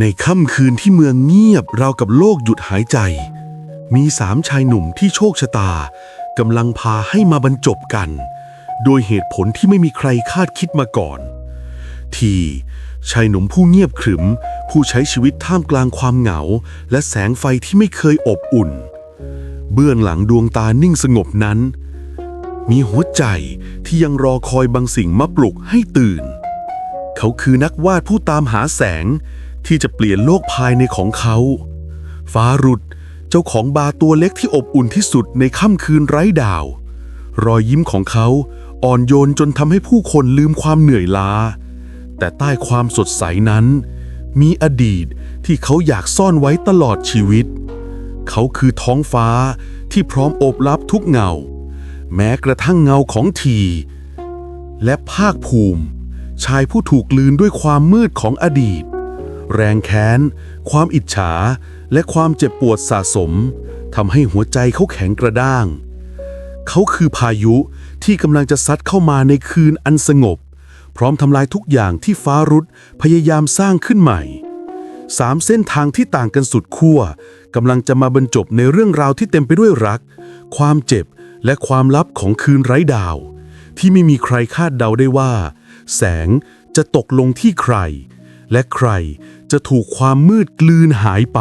ในค่ำคืนที่เมืองเงียบราวกับโลกหยุดหายใจ มีสามชายหนุ่มที่โชคชะตากำลังพาให้มาบรรจบกัน โดยเหตุผลที่ไม่มีใครคาดคิดมาก่อน ทีชายหนุ่มผู้เงียบขรึม ผู้ใช้ชีวิตท่ามกลางความเหงา และแสงไฟที่ไม่เคยอบอุ่น เบื้องหลังดวงตานิ่งสงบนั้น มีหัวใจที่ยังรอคอยบางสิ่งมาปลุกให้ตื่น เขาคือนักวาดผู้ตามหาแสง ที่จะเปลี่ยนโลกภายในของเขาฟ้ารุดเจ้าของบาตัวเล็กที่อบอุ่นที่สุดในค่ำคืนไร้ดาว รอยยิ้มของเขาอ่อนโยนจนทำให้ผู้คนลืมความเหนื่อยล้า แต่ใต้ความสดใสนั้น มีอดีตที่เขาอยากซ่อนไว้ตลอดชีวิต เขาคือท้องฟ้าที่พร้อมโอบรับทุกเงา แม้กระทั่งเงาของที และภาคภูมิ ชายผู้ถูกลืนด้วยความมืดของอดีต แรงแค้น ความอิจฉา และความเจ็บปวดสะสมทำให้หัวใจเขาแข็งกระด้าง เขาคือพายุที่กำลังจะซัดเข้ามาในคืนอันสงบ พร้อมทำลายทุกอย่างที่ฟ้ารุดพยายามสร้างขึ้นใหม่สามเส้นทางที่ต่างกันสุดขั้วกำลังจะมาบรรจบในเรื่องราวที่เต็มไปด้วยรัก ความเจ็บและความลับของคืนไร้ดาว ที่ไม่มีใครคาดเดาได้ว่า แสงจะตกลงที่ใคร และใคร จะถูกความมืดกลืนหายไป